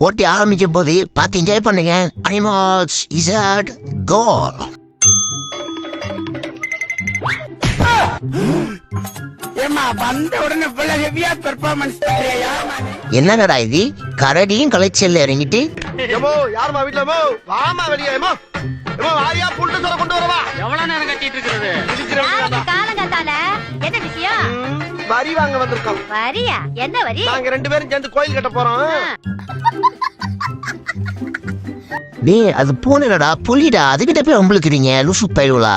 போட்டி ஆரம்பிக்கும் போது பார்த்து என்ஜாய் பண்ணுங்க. அனிமல்ஸ் இசட் கோல் ஏமா ஹெவியா பெர்ஃபார்மன்ஸ் தரையா என்னடா இது? கரடியும் கலைச்சல்ல இறங்கிட்டு? யாருமா வீட்ல? வாமா வெளியே வாரியா புல்ட்டு சொல்ல கொண்டு வரவா? எவ்வளவு நேரம் கட்டிட்டு இருக்கிறது? வரி வாங்க வந்திருக்கோம். வரியா? என்ன வரி? நாங்க ரெண்டு பேரும் சேர்ந்து கோயில் கட்ட போறோம். டேய் அது பூனைடா புலிடா. அதுகிட்ட போய் உங்களுக்குறீங்க லூசு பயிலுலா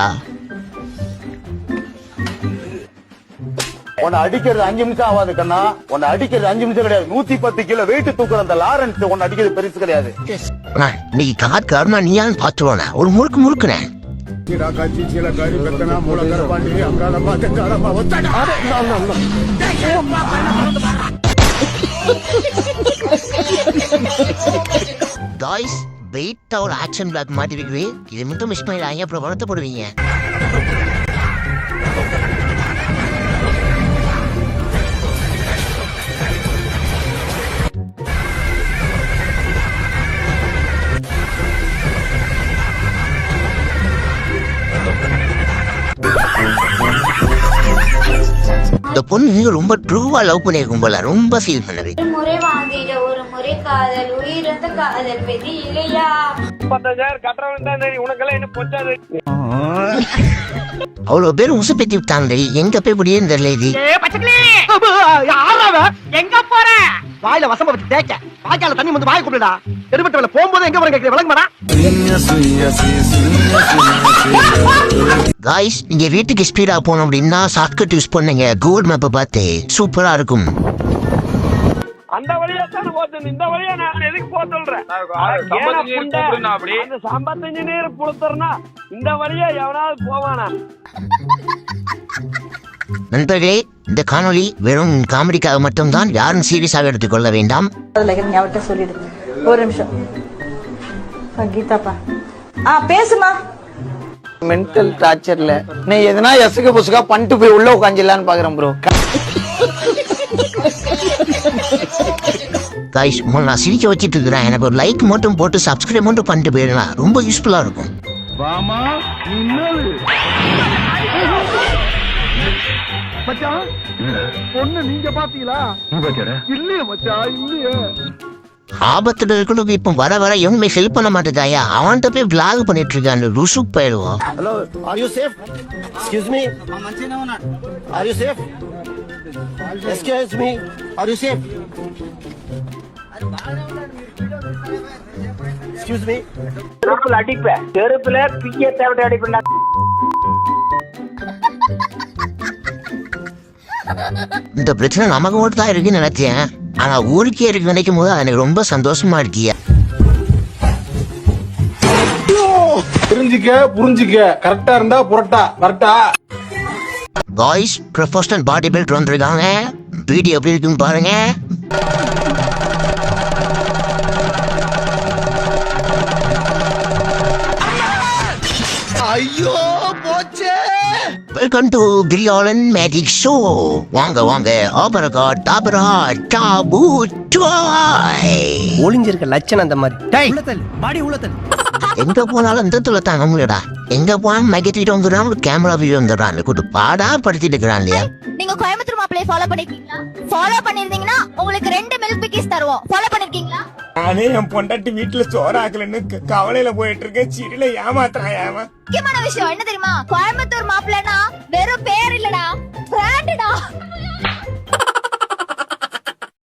உன்னை அடிக்கிறது அஞ்சு நிமிஷம் ஆகாது கண்ணா. உன்னை அடிக்கிறது அஞ்சு நிமிஷம் கிடையாது. நூத்தி பத்து கிலோ வெயிட் தூக்குற அந்த லாரன்ஸ் உன்னை அடிக்கிறது பெருசு கிடையாது. இன்னைக்கு காத்து கருணா நீயான்னு பார்த்துருவானே? ஒரு முறுக்கு காய்ஸ் வெயிட்டா ஒரு ஆக்ஷன் பிளாக் மாட்டிருக்கு இது மட்டும் மிஸ் பண்ணிடாங்க அப்புறம் வருத்தப்படுவீங்க. இந்த பொண்ணு ரொம்ப ட்ரூவா லவ் பண்ணியிருக்கும் போல ரொம்ப ஃபீல் பண்ணது. ஒரு முறை வாங்கிட ஒரு முறை காதல் உயிரிழந்த காதல் விதி இல்லையா? அவ்வளவு பேர் உசுப்பேத்தி விட்டாங்க எங்க போய் முடியும் தெரியல இது. எங்க போற? வாயில வசம்ப வச்சு தேய்க்க. வாய்க்கால தண்ணி வந்து வாய் கூப்பிடுடா எடுபட்ட வேலை போகும்போது எங்க போற கேட்க விளங்க மாடா காய்ஸ் நீங்க வீட்டுக்கு ஸ்பீடா போகணும் அப்படின்னா ஷார்ட்கட் யூஸ் பண்ணுங்க. கூகுள் மேப்பை பார்த்து சூப்பரா இருக்கும். அந்த வழியா தான் போச்சு இந்த வழியா நான் எதுக்கு போக சொல்றேன்? அந்த நீர் புளுத்துறனா இந்த வழியா எவனாவது போவானா? நண்பர்களே இந்த காணொளி வெறும் காமெடிக்காக மட்டும்தான் யாரும் சீரியஸாக எடுத்துக்கொள்ள வேண்டாம். அவர்கிட்ட ஒரு நிமிஷம். கீதாப்பா. ஆ பேசுமா. மென்டல் டார்ச்சர்ல நீ எதனா எசுக புசுகா பண்ணிட்டு போய் உள்ள உட்காந்துலான்னு பாக்குறேன் ப்ரோ உங்களை நான் சிரிக்க வச்சிட்டு இருக்கிறேன். எனக்கு ஒரு லைக் மட்டும் போட்டு சப்ஸ்கிரைப் மட்டும் பண்ணிட்டு போயிடலாம் ரொம்ப யூஸ்ஃபுல்லா இருக்கும். பொண்ணு நீங்க பாத்தீங்களா? இல்லையே மச்சான் இல்லையே. ஆபத்துல இருக்கணும் இப்ப வர வர எவனுமே ஹெல்ப் பண்ண மாட்டேதாயா? அவன்கிட்ட போய் பிளாக் பண்ணிட்டு இருக்கான் ருசு போயிடுவோம் hello are you safe excuse me are you safe excuse me are you safe excuse me செருப்புல அடிப்பேன் செருப்புல பிய தேவட்டை அடிப்பேன் இந்த பிரச்சனை நமக்கு மட்டும் தான் இருக்குன்னு நினைச்சேன். ஆனா ஊருக்கே இருக்கு நினைக்கும் போது எனக்கு ரொம்ப சந்தோஷமா இருக்கியா. தெரிஞ்சுக்க புரிஞ்சுக்க. கரெக்டா இருந்தா புரட்டா கரெக்டா பாய்ஸ் ப்ரொஃபஷனல் பாடி பில்டர் வந்திருக்காங்க. வீடியோ எப்படி இருக்குன்னு பாருங்க. ஐயோ போச்சே. வெல்கம் டு பிரியாலன் மேஜிக் ஷோ வாங்க வாங்க. ஆபரகா டாபரா டாபு டாய் ஒளிஞ்சிருக்க லட்சணம் அந்த மாதிரி. எங்க போனாலும் இந்த துளை தாங்க முடியடா எங்க போனாலும் மகத்திட்டு வந்துடுறான் கேமரா வீடியோ வந்துடுறான். கூட்டு பாடா படுத்திட்டு இருக்கிறான் இல்லையா? நீங்க கோயம்புத்தூர் மாப்பிளைய ஃபாலோ பண்ணிருக்கீங்களா? ஃபாலோ பண்ணிருந்தீங்கன்னா உங்களுக்கு ரெண்டு மில்க் பிக்கிஸ் தருவோம். ஃபாலோ பண்ணிருக்கீங்களா? நானே என் பொண்டாட்டி வீட்டுல சோறாக்கலன்னு கவலையில போயிட்டு இருக்கேன். சிறில ஏமாத்துறான் ஏமா முக்கியமான விஷயம் என்ன தெரியுமா? கோயம்புத்தூர் மாப்பிள்ளனா வெறும் பேர் இல்லடா. பிராண்டடா.